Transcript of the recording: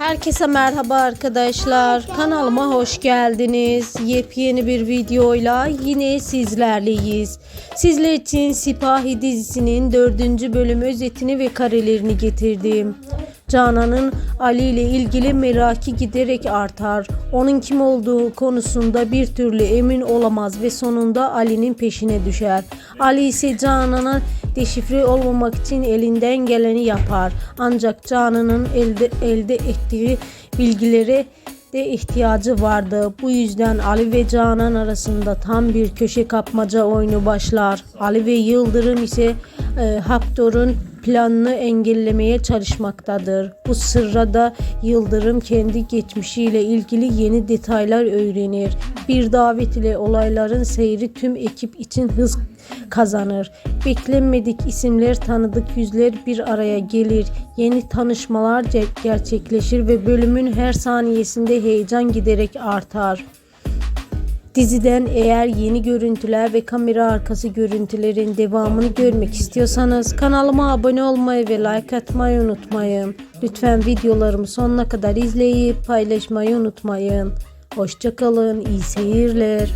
Herkese merhaba arkadaşlar. Kanalıma hoş geldiniz. Yepyeni bir videoyla yine sizlerleyiz. Sizler için Sipahi dizisinin dördüncü bölüm özetini ve karelerini getirdim. Canan'ın Ali ile ilgili merakı giderek artar. Onun kim olduğu konusunda bir türlü emin olamaz ve sonunda Ali'nin peşine düşer. Ali ise Canan'a deşifre olmamak için elinden geleni yapar. Ancak Canan'ın elde, elde ettiği bilgilere de ihtiyacı vardı. Bu yüzden Ali ve Canan arasında tam bir köşe kapmaca oyunu başlar. Ali ve Yıldırım ise e, Haptor'un planını engellemeye çalışmaktadır. Bu sırada Yıldırım kendi geçmişiyle ilgili yeni detaylar öğrenir. Bir davet ile olayların seyri tüm ekip için hız kazanır. Beklenmedik isimler, tanıdık yüzler bir araya gelir. Yeni tanışmalar gerçekleşir ve bölümün her saniyesinde heyecan giderek artar. Diziden eğer yeni görüntüler ve kamera arkası görüntülerin devamını görmek istiyorsanız kanalıma abone olmayı ve like atmayı unutmayın. Lütfen videolarımı sonuna kadar izleyip paylaşmayı unutmayın. Hoşçakalın, iyi seyirler.